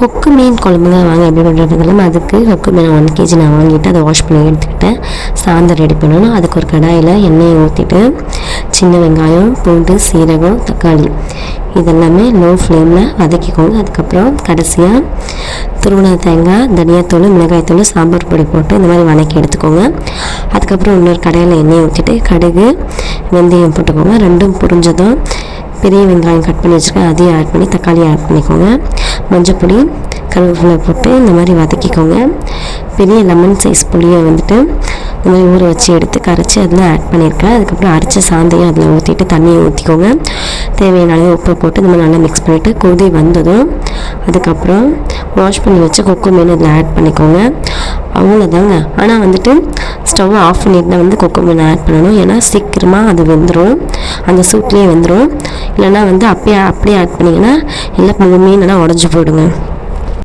கொக்கு மீன் குழம்புங்க வாங்க எப்படி பண்ணுறதுங்கலாம் அதுக்கு கொக்கு மீன் ஒன் கேஜி நான் வாங்கிட்டு அதை வாஷ் பண்ணி எடுத்துக்கிட்டேன். சாந்தம் ரெடி பண்ணணும். அதுக்கு ஒரு கடாயில் எண்ணெயை ஊற்றிட்டு சின்ன வெங்காயம் பூண்டு சீரகம் தக்காளி இதெல்லாமே லோ ஃப்ளேமில் வதக்கிக்கோங்க. அதுக்கப்புறம் கடைசியாக துருவன தேங்காய் தனியாத்தூள் மிளகாய்த்தூள் சாம்பார் பொடி போட்டு இந்த மாதிரி வதக்கி எடுத்துக்கோங்க. அதுக்கப்புறம் இன்னொரு கடையில் எண்ணெயை ஊற்றிட்டு கடுகு வெந்தயம் போட்டுக்கோங்க. ரெண்டும் புரிஞ்சதும் பெரிய வெங்காயம் கட் பண்ணி வச்சுருக்கேன் அதையும் ஆட் பண்ணி தக்காளி ஆட் பண்ணிக்கோங்க. மஞ்சப்பொடி கருவேப்பிலை போட்டு இந்த மாதிரி வதக்கிக்கோங்க. பெரிய லெமன் சைஸ் புளியை வந்துட்டு இந்த மாதிரி ஊற வச்சு எடுத்து கரைச்சி அதில் ஆட் பண்ணியிருக்கேன் அதுக்கப்புறம் அரைச்ச சாந்தையும் அதில் ஊற்றிட்டு தண்ணியை ஊற்றிக்கோங்க தேவையான அளவு உப்பு போட்டு இந்த மாதிரி நல்லா மிக்ஸ் பண்ணிவிட்டு கொதி வந்ததும் அதுக்கப்புறம் வாஷ் பண்ணி வச்சு கொக்கு மீன் இதில் ஆட் பண்ணிக்கோங்க. அவ்வளோதாங்க ஆனால் வந்துட்டு ஸ்டவ் ஆஃப் பண்ணிட்டு தான் வந்து கொக்கோ மீன் ஆட் பண்ணணும். ஏன்னா சீக்கிரமாக அது வெந்துடும் அந்த சூட்லேயே வெந்துடும் இல்லைன்னா வந்து அப்படியே அப்படியே ஆட் பண்ணிங்கன்னா எல்லாம் மீன் எல்லாம் உடஞ்சி போயிடுங்க.